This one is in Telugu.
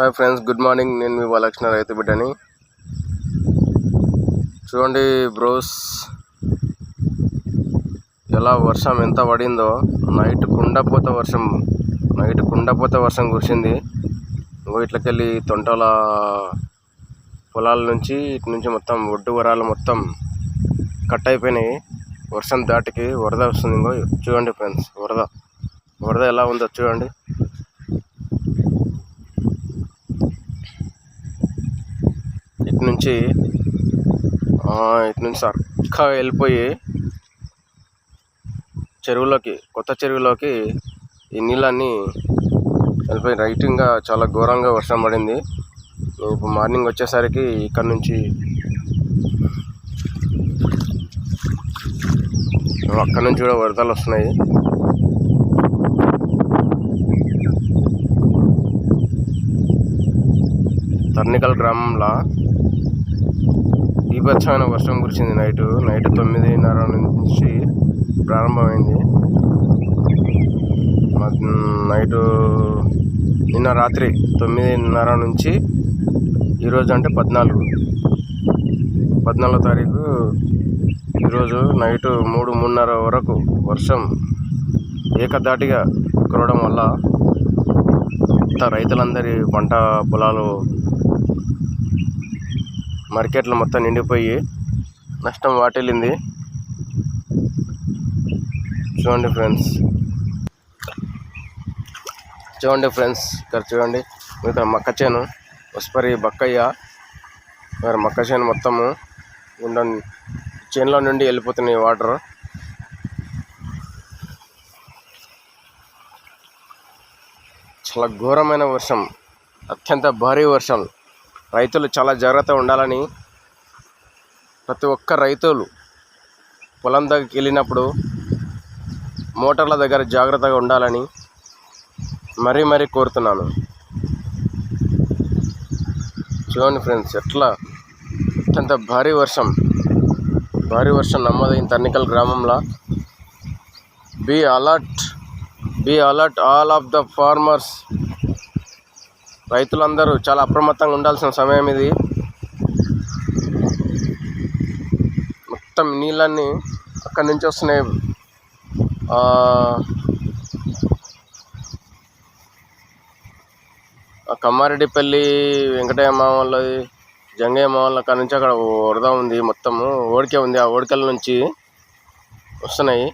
హాయ్ ఫ్రెండ్స్ గుడ్ మార్నింగ్ నేను మీ బాలకృష్ణ రైతు బిడ్డని. చూడండి బ్రోస్ ఎలా వర్షం ఎంత పడిందో. నైట్ కుండపోత వర్షం నైట్ కుండపోత వర్షం కురిసింది. ఇంకో ఇట్లకెళ్ళి తొంటల పొలాల నుంచి ఇటు నుంచి మొత్తం ఒడ్డు వరాలు మొత్తం కట్ అయిపోయినాయి. వర్షం దాటికి వరద వస్తుంది ఇంకో. చూడండి ఫ్రెండ్స్ వరద. వరద ఎలా ఉందో చూడండి. ఇటు నుంచి ఇటు నుంచి అక్క వెళ్ళిపోయి చెరువులోకి కొత్త చెరువులోకి ఈ నీళ్ళన్నీ వెళ్ళిపోయి రైటింగ్గా చాలా ఘోరంగా వర్షం పడింది. ఇప్పుడు మార్నింగ్ వచ్చేసరికి ఇక్కడ నుంచి అక్కడ నుంచి కూడా వరదలు వస్తున్నాయి. తర్నికల్ గ్రామంలో బీభత్సమైన వర్షం కురిసింది నైట్. నైట్ తొమ్మిదిన్నర నుంచి ప్రారంభమైంది. నైటు నిన్న రాత్రి తొమ్మిదిన్నర నుంచి ఈరోజు అంటే పద్నాలుగు. పద్నాలుగో తారీఖు ఈరోజు నైట్ మూడు మూడున్నర వరకు వర్షం ఏకధాటిగా కురవడం వల్ల రైతులందరి పంట పొలాలు మార్కెట్లు మొత్తం నిండిపోయి నష్టం వాటిల్లింది. చూడండి ఫ్రెండ్స్. చూడండి ఫ్రెండ్స్. ఇక్కడ చూడండి. ఇక్కడ మక్క చేను. ఉస్పరి బక్కయ్య ఇక్కడ మక్క చేను మొత్తము ఉండ చేనులో నుండి వెళ్ళిపోతున్నాయి వాటర్. చాలా ఘోరమైన వర్షం. అత్యంత భారీ వర్షం. రైతులు చాలా జాగ్రత్తగా ఉండాలని ప్రతి ఒక్క రైతులు పొలం దగ్గరికి వెళ్ళినప్పుడు మోటార్ల దగ్గర జాగ్రత్తగా ఉండాలని మరీ మరీ కోరుతున్నాను. చూడండి ఫ్రెండ్స్ ఎట్లా అత్యంత భారీ వర్షం. భారీ వర్షం నమోదైన తన్నికల్ గ్రామంలో. Be alert be alert all of the farmers రైతులందరూ చాలా అప్రమత్తంగా ఉండాల్సిన సమయం ఇది. మొత్తం నీళ్ళన్నీ అక్కడి నుంచి వస్తున్నాయి. ఆ, కమ్మారెడ్డిపల్లి వెంకటయ్య మామూలది జంగయ్య మామూల అక్కడ నుంచి అక్కడ వరద ఉంది మొత్తము ఓడికే ఉంది. ఆ ఓడికల నుంచి వస్తున్నాయి.